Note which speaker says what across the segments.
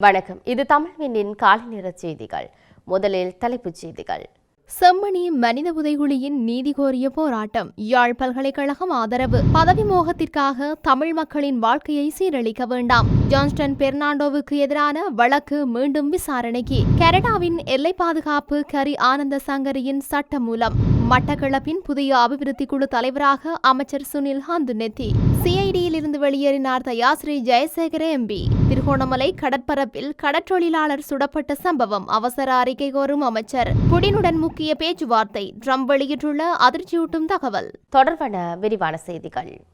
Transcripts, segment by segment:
Speaker 1: வணக்கம். இது தமிழ்வினின் காலை நேர செய்திகள். முதலில் தலைப்புச் செய்திகள்.
Speaker 2: செம்மணி மனித உதைகுழியின் நீதி கோரிய போராட்டம். யாழ் பல்கலைக்கழகம் ஆதரவு. பதவி மோகத்திற்காக தமிழ் மக்களின் வாழ்க்கையை சீரழிக்க வேண்டாம். ஜான்ஸ்டன் பெர்னாண்டோவுக்கு எதிரான வழக்கு மீண்டும் விசாரணைக்கு. கனடாவின் எல்லை பாதுகாப்பு கரி ஆனந்த சங்கரியின் சட்ட மூலம் மட்டக்களப்பின் புதிய அபிவிருத்தி குழு தலைவராக அமைச்சர் சுனில் ஹந்துநெத்தி. சிஐடியில் இருந்து வெளியேறினார் தயாஸ்ரீ ஜெயசேகர எம்பி. திருகோணமலை கடற்பரப்பில் கடற்றொழிலாளர் சுடப்பட்ட சம்பவம் அவசர அறிக்கை கோரும் அமைச்சர். புடினுடன் முக்கிய பேச்சுவார்த்தை ட்ரம்ப் வெளியிட்டுள்ள அதிர்ச்சியூட்டும் தகவல்.
Speaker 1: தொடர்பான விரிவான செய்திகள்.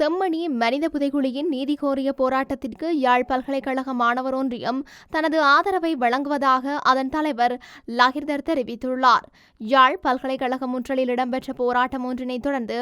Speaker 2: செம்மணி மனித புதைகுழியின் நீதி கோரிய போராட்டத்திற்கு யாழ் பல்கலைக்கழக மாணவர் ஒன்றியம் தனது ஆதரவை வழங்குவதாக அதன் தலைவர் லகிர்தர் தெரிவித்துள்ளார். யாழ் பல்கலைக்கழகம் முன்றலில் இடம்பெற்ற போராட்டம் ஒன்றினை தொடர்ந்து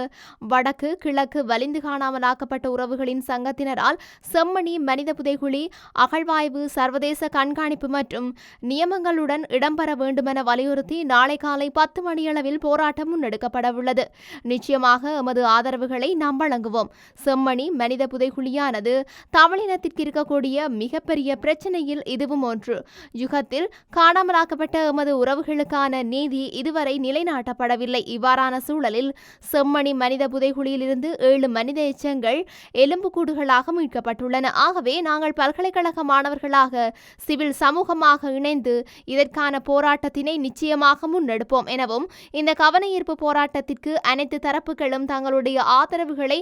Speaker 2: வடக்கு கிழக்கு வலிந்து காணாமலாக்கப்பட்ட உறவுகளின் சங்கத்தினரால் செம்மணி மனித புதைகுழி அகழ்வாய்வு சர்வதேச கண்காணிப்பு மற்றும் நியமங்களுடன் இடம்பெற வேண்டுமென வலியுறுத்தி நாளை காலை பத்து மணியளவில் போராட்டம் முன்னெடுக்கப்படவுள்ளது. நிச்சயமாக எமது ஆதரவுகளை நாம் வழங்குவோம். செம்மணி மனித புதைகுழியானது. தமிழினத்திற்கு இருக்கக்கூடிய மிகப்பெரிய பிரச்சனையில் இதுவும் ஒன்று. யுகத்தில் காணாமலாக்கப்பட்ட எமது உறவுகளுக்கான நீதி இதுவரை நிலைநாட்டப்படவில்லை. இவ்வாறான சூழலில் செம்மணி மனித புதைகுழியிலிருந்து ஏழு மனித எச்சங்கள் எலும்புக்கூடுகளாக மீட்கப்பட்டுள்ளன. ஆகவே நாங்கள் பல்கலைக்கழக மாணவர்களாக சிவில் சமூகமாக இணைந்து இதற்கான போராட்டத்தினை நிச்சயமாக முன்னெடுப்போம். எனவும் இந்த கவனஈர்ப்பு போராட்டத்திற்கு அனைத்து தரப்புகளும் தங்களுடைய ஆதரவுகளை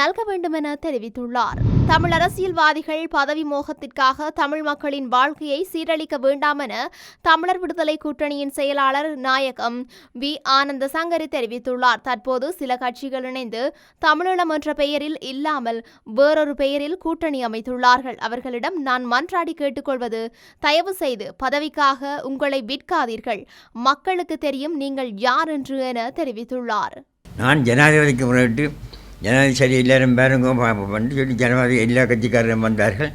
Speaker 2: நல்க வேண்டுமென தெரிவித்துள்ளார். தமிழ் அரசியல்வாதிகள் பதவி மோகத்திற்காக தமிழ் மக்களின் வாழ்க்கையை சீரழிக்க வேண்டாம் என தமிழர் விடுதலை கூட்டணியின் செயலாளர் நாயகம் வி. ஆனந்த சங்கரி தெரிவித்துள்ளார். தற்போது சில கட்சிகள் இணைந்து தமிழீழம் என்ற பெயரில் இல்லாமல் வேறொரு பெயரில் கூட்டணி அமைத்துள்ளார்கள். அவர்களிடம் நான் மன்றாடி கேட்டுக்கொள்வது தயவு செய்து பதவிக்காக உங்களை விற்காதீர்கள். மக்களுக்கு தெரியும் நீங்கள் யார் என்று என தெரிவித்துள்ளார்.
Speaker 3: நான் ஜனாதிபதிக்கு முறையிட்டு ஜனாதிபதி சரி எல்லாரும் பாருங்க பண்ணி சொல்லி ஜனாதிபதி எல்லா கட்சிக்காரரும் வந்தார்கள்.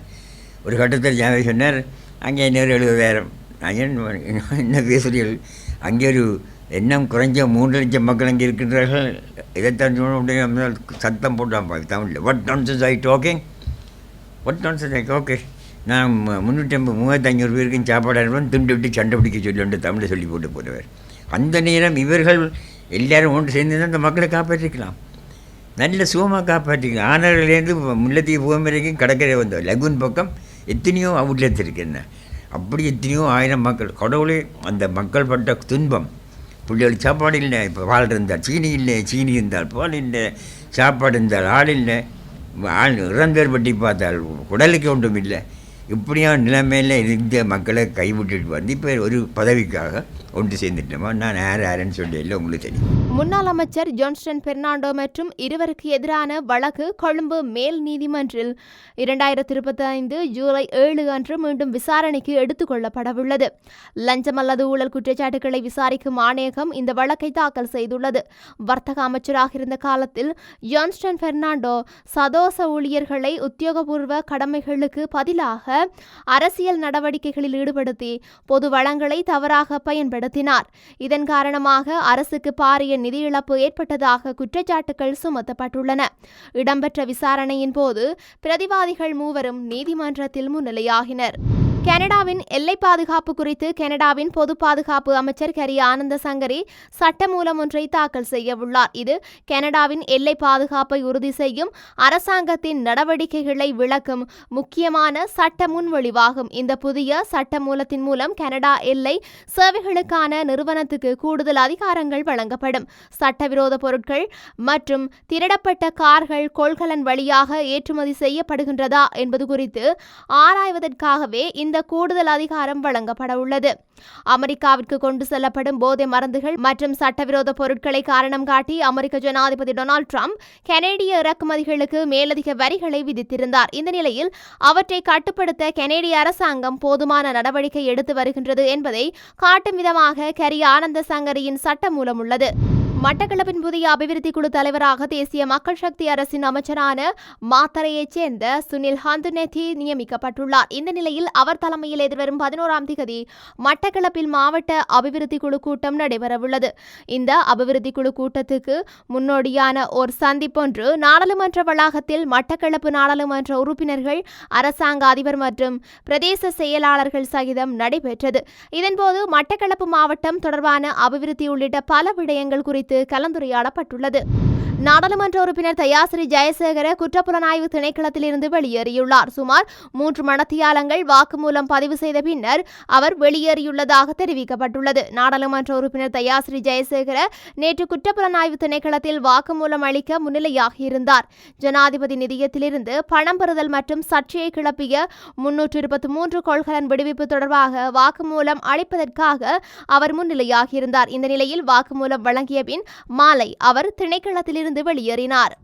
Speaker 3: ஒரு கட்டத்தில் ஜனாதிபதி சொன்னார் அங்கே இன்னொரு எழுபதாயிரம் நான் என்ன பேசுகிறீர்கள் அங்கே ஒரு எண்ணம் குறைஞ்ச மூன்று லட்சம் மக்கள் அங்கே இருக்கின்றார்கள். இதைத்தான் சொன்ன சத்தம் போட்டான் தமிழில். What nonsense I talking what nonsense I okay நான் முந்நூற்றி ஐம்பது மூவாயிரத்தி ஐநூறு பேருக்கும் சாப்பாடு அனுப்பணும் துண்டு விட்டு சண்டை பிடிக்க சொல்லி தமிழை சொல்லி போட்டு போடுவார். அந்த நேரம் இவர்கள் எல்லாரும் ஒன்று சேர்ந்து அந்த மக்களை காப்பாற்றிக்கலாம் நல்ல சுகமாக காப்பாற்றிங்க. ஆனர்லேருந்து முல்லைத்தீவு போகும் வரைக்கும் கடற்கரை வந்தோம். லகுன் பக்கம் எத்தனையோ அவுட்லெட் இருக்குன்னு அப்படி எத்தனையோ ஆயிரம் மக்கள் கடவுளே அந்த மக்கள் பட்ட துன்பம். பிள்ளைகள் சாப்பாடு இல்லை இப்போ பால் இருந்தால் சீனி இல்லை சீனி இருந்தால் பால் இல்லை சாப்பாடு இருந்தால் ஆள் இல்லை. ஆள் இறந்தவர் பட்டி பார்த்தால் உடலுக்கு ஒன்றும் இல்லை. இப்படியான நிலைமையில் இருந்த மக்களை கைவிட்டுட்டு வந்து இப்போ ஒரு பதவிக்காக ஒன்று சேர்ந்துட்டோமா? நான் யார் யாருன்னு சொல்லி இல்லை உங்களுக்கு தெரியும்.
Speaker 2: முன்னாள் அமைச்சர் ஜான்ஸ்டன் பெர்னாண்டோ மற்றும் இருவருக்கு எதிரான வழக்கு கொழும்பு மேல் நீதிமன்றில். இரண்டாயிரத்தி இருபத்தி ஐந்து ஜூலை ஏழு அன்று மீண்டும் விசாரணைக்கு எடுத்துக் கொள்ளப்படவுள்ளது. லஞ்சம் அல்லது ஊழல் குற்றச்சாட்டுகளை விசாரிக்கும் ஆணையகம் இந்த வழக்கை தாக்கல் செய்துள்ளது. வர்த்தக அமைச்சராக இருந்த காலத்தில் ஜான்ஸ்டன் பெர்னாண்டோ சதோச ஊழியர்களை உத்தியோகபூர்வ கடமைகளுக்கு பதிலாக அரசியல் நடவடிக்கைகளில் ஈடுபடுத்தி பொது வளங்களை தவறாக பயன்படுத்தினார். இதன் காரணமாக அரசுக்கு பாரிய நிதி இழப்பு ஏற்பட்டதாக குற்றச்சாட்டுகள் சுமத்தப்பட்டுள்ளன. இடம்பெற்ற விசாரணையின் போது பிரதிவாதிகள் மூவரும் நீதிமன்றத்தில் முன்னிலையாகினர். கனடாவின் எல்லை பாதுகாப்பு குறித்து கனடாவின் பொது பாதுகாப்பு அமைச்சர் கரி. ஆனந்த சங்கரி சட்டமூலம் ஒன்றை தாக்கல் செய்ய உள்ளார் இது கனடாவின் எல்லை பாதுகாப்பை உறுதி செய்யும் அரசாங்கத்தின் நடவடிக்கைகளை விளக்கும் முக்கியமான சட்ட முன்வழிவாகும் இந்த புதிய சட்டமூலத்தின் மூலம் கனடா எல்லை சேவைகளுக்கான நிறுவனத்துக்கு கூடுதல் அதிகாரங்கள் வழங்கப்படும். சட்டவிரோத பொருட்கள் மற்றும் திருடப்பட்ட கார்கள் கொள்கலன் வழியாக ஏற்றுமதி செய்யப்படுகின்றதா என்பது குறித்து ஆராய்வதற்காகவே இந்த இந்த கூடுதல் அதிகாரம் வழங்கப்பட உள்ளது அமெரிக்காவிற்கு கொண்டு செல்லப்படும் போதை மருந்துகள் மற்றும் சட்டவிரோத பொருட்களை காரணம் காட்டி அமெரிக்க ஜனாதிபதி டொனால்டு டிரம்ப் கனேடிய இறக்குமதிகளுக்கு மேலதிக வரிகளை விதித்திருந்தார். இந்த நிலையில் அவற்றை கட்டுப்படுத்த கனேடிய அரசாங்கம் போதுமான நடவடிக்கை எடுத்து வருகின்றது என்பதை காட்டும் விதமாக கரி ஆனந்த சங்கரியின் சட்டமூலம் உள்ளது. மட்டக்களப்பின் புதிய அபிவிருத்தி குழு தலைவராக தேசிய மக்கள் சக்தி அரசின் அமைச்சரான மாத்தரையைச் சேர்ந்த சுனில் ஹந்துனெத்தி நியமிக்கப்பட்டுள்ளார். இந்த நிலையில் அவர் தலைமையில் எதிர்வரும் பதினோராம் திகதி மட்டக்களப்பில் மாவட்ட அபிவிருத்தி குழு கூட்டம் நடைபெறவுள்ளது. இந்த அபிவிருத்தி குழு கூட்டத்துக்கு முன்னோடியான ஓர் சந்திப்பொன்று நாடாளுமன்ற வளாகத்தில் மட்டக்களப்பு நாடாளுமன்ற உறுப்பினர்கள் அரசாங்க அதிபர் மற்றும் பிரதேச செயலாளர்கள் சகிதம் நடைபெற்றது. இதன்போது மட்டக்களப்பு மாவட்டம் தொடர்பான அபிவிருத்தி உள்ளிட்ட பல விடயங்கள் குறித்து கலந்துரையாடப்பட்டுள்ளது. நாடாளுமன்ற உறுப்பினர் தயாசிரி ஜெயசேகர குற்றப்புலனாய்வு திணைக்களத்திலிருந்து வெளியேறியுள்ளார். சுமார் மூன்று மணத்தியாலங்கள் வாக்குமூலம் பதிவு செய்த பின்னர் அவர் வெளியேறியுள்ளதாக தெரிவிக்கப்பட்டுள்ளது. நாடாளுமன்ற உறுப்பினர் தயாசிரி ஜெயசேகர நேற்று குற்றப்புலனாய்வு திணைக்களத்தில் வாக்குமூலம் அளிக்க முன்னிலையாகியிருந்தார் ஜனாதிபதி நிதியத்திலிருந்து பணம் பெறுதல் மற்றும் சர்ச்சையை கிளப்பிய முன்னூற்று இருபத்தி மூன்று கொள்கலன் விடுவிப்பு தொடர்பாக வாக்குமூலம் அளிப்பதற்காக அவர் முன்னிலையாகியிருந்தார் இந்த நிலையில் வாக்குமூலம் வழங்கிய பின் மாலை அவர் திணைக்களத்தில் இருந்து வெளியேறினார்.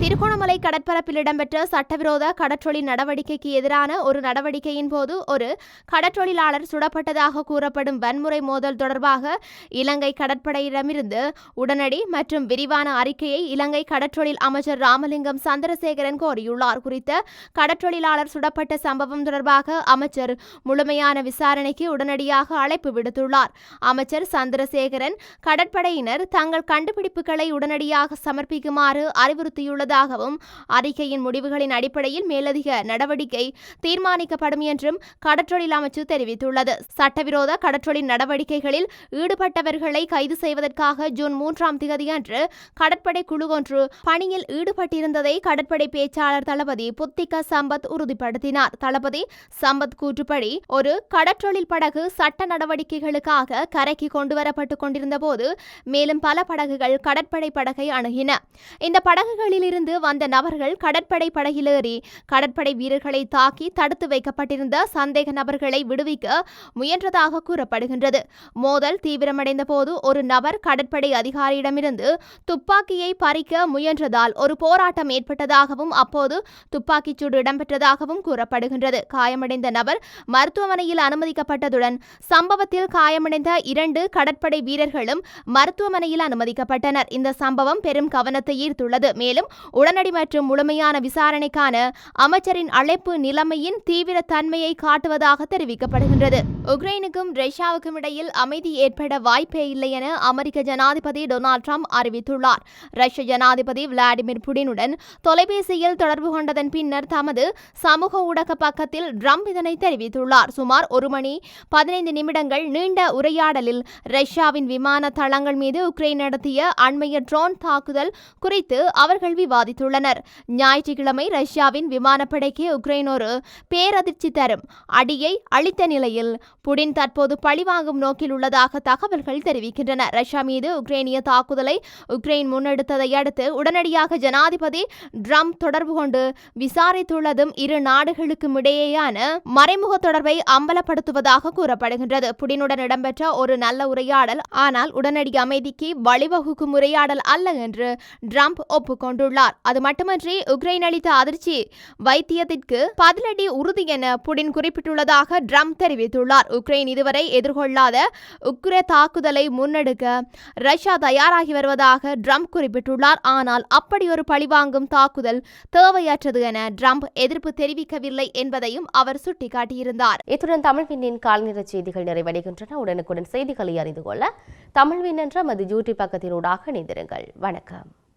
Speaker 2: திருகோணமலை கடற்பரப்பில் இடம்பெற்ற சட்டவிரோத கடற்றொழில் நடவடிக்கைக்கு எதிரான ஒரு நடவடிக்கையின் போது ஒரு கடற்றொழிலாளர் சுடப்பட்டதாக கூறப்படும் வன்முறை மோதல் தொடர்பாக இலங்கை கடற்படையிடமிருந்து உடனடி மற்றும் விரிவான அறிக்கையை இலங்கை கடற்றொழில் அமைச்சர் ராமலிங்கம் சந்திரசேகரன் கோரியுள்ளார். குறித்த கடற்றொழிலாளர் சுடப்பட்ட சம்பவம் தொடர்பாக அமைச்சர் முழுமையான விசாரணைக்கு உடனடியாக அழைப்பு விடுத்துள்ளார். அமைச்சர் சந்திரசேகரன் கடற்படையினர் தங்கள் கண்டுபிடிப்புகளை உடனடியாக சமர்ப்பிக்குமாறு அறிவுறுத்தியுள்ளது. உள்ளதாகவும் அறிக்கையின் முடிவுகளின் அடிப்படையில் மேலதிக நடவடிக்கை தீர்மானிக்கப்படும் என்றும் கடற்றொழில் அமைச்சு தெரிவித்துள்ளது. சட்டவிரோத கடற்றொழில் நடவடிக்கைகளில் ஈடுபட்டவர்களை கைது செய்வதற்காக ஜூன் மூன்றாம் தேதியன்று கடற்படை குழு ஒன்று பணியில் ஈடுபட்டிருந்ததை கடற்படை பேச்சாளர் தளபதி புத்திக சம்பத் உறுதிப்படுத்தினார். தளபதி சம்பத் கூற்றுப்படி ஒரு கடற்றொழில் படகு சட்ட நடவடிக்கைகளுக்காக கரைக்கு கொண்டுவரப்பட்டுக் கொண்டிருந்த போது மேலும் பல படகுகள் கடற்படை படகை அணுகின. இந்த படகுகளில் இருந்து வந்த நபர்கள் கடற்படை படகிலேறி கடற்படை வீரர்களை தாக்கி தடுத்து வைக்கப்பட்டிருந்த சந்தேக நபர்களை விடுவிக்க முயன்றதாக கூறப்படுகின்றது. மோதல் தீவிரமடைந்த போது ஒரு நபர் கடற்படை அதிகாரியிடமிருந்து துப்பாக்கியை பறிக்க முயன்றதால் ஒரு போராட்டம் ஏற்பட்டதாகவும் அப்போது துப்பாக்கிச் சூடு இடம்பெற்றதாகவும் கூறப்படுகின்றது. காயமடைந்த நபர் மருத்துவமனையில் அனுமதிக்கப்பட்டதுடன் சம்பவத்தில் காயமடைந்த இரண்டு கடற்படை வீரர்களும் மருத்துவமனையில் அனுமதிக்கப்பட்டனர். இந்த சம்பவம் பெரும் கவனத்தை ஈர்த்துள்ளது. மேலும் உடனடி மற்றும் முழுமையான விசாரணைக்கான அமைச்சரின் அழைப்பு நிலைமையின் தீவிர தன்மையை காட்டுவதாக தெரிவிக்கப்படுகின்றது. உக்ரைனுக்கும் ரஷ்யாவுக்கும் இடையில் அமைதி ஏற்பட வாய்ப்பே இல்லை என அமெரிக்க ஜனாதிபதி டொனால்ட் ட்ரம்ப் அறிவித்துள்ளார். ரஷ்ய ஜனாதிபதி விளாடிமிர் புடினுடன் தொலைபேசியில் தொடர்பு கொண்டதன் பின்னர் தமது சமூக ஊடக பக்கத்தில் ட்ரம்ப் இதனை தெரிவித்துள்ளார். சுமார் ஒரு மணி பதினைந்து நிமிடங்கள் நீண்ட உரையாடலில் ரஷ்யாவின் விமான தளங்கள் மீது உக்ரைன் நடத்திய அண்மைய ட்ரோன் தாக்குதல் குறித்து அவர்கள் விவாதித்துள்ளனர். ஞாயிற்றுக்கிழமை ரஷ்யாவின் விமானப்படைக்கு உக்ரைன் ஒரு பேரதிர்ச்சி தரும் அடியை அளித்த நிலையில் புடின் தற்போது பழிவாங்கும் நோக்கில் உள்ளதாக தகவல்கள் தெரிவிக்கின்றன. ரஷ்யா மீது உக்ரைனிய தாக்குதலை உக்ரைன் முன்னெடுத்ததை அடுத்து உடனடியாக ஜனாதிபதி ட்ரம்ப் தொடர்பு கொண்டு விசாரித்துள்ளதும் இரு நாடுகளுக்கும் இடையேயான மறைமுக தொடர்பை அம்பலப்படுத்துவதாக கூறப்படுகின்றது. புடினுடன் இடம்பெற்ற ஒரு நல்ல உரையாடல் ஆனால் உடனடி அமைதிக்கு வழிவகுக்கும் உரையாடல் அல்ல என்று ட்ரம்ப் ஒப்புக்கொண்டுள்ளார். அது மட்டுமன்றி உக்ரைன் அளித்த அதிர்ச்சி வைத்தியத்திற்கு பதிலடி உறுதி என புடின் குறிப்பிட்டுள்ளதாக ட்ரம்ப் தெரிவித்துள்ளார். உக்ரைன் இதுவரை எதிர்கொள்ளாத உக்ர தாக்குதலை முன்னெடுக்க ரஷ்யா தயாராகி வருவதாக ட்ரம்ப் குறிப்பிட்டுள்ளார். ஆனால் அப்படி ஒரு பழிவாங்கும் தாக்குதல் தேவையற்றது என ட்ரம்ப் எதிர்ப்பு தெரிவிக்கவில்லை என்பதையும் அவர் சுட்டிக்காட்டியிருந்தார்.
Speaker 1: இத்துடன் தமிழ்வினின் கால்நிற செய்திகள் நிறைவடைகின்றன. உடனுக்குடன் செய்திகளை அறிந்து கொள்ள தமிழ்வின் என்ற மது யூடியூப் பக்கத்தினூடாக இணைந்திருங்கள். வணக்கம்.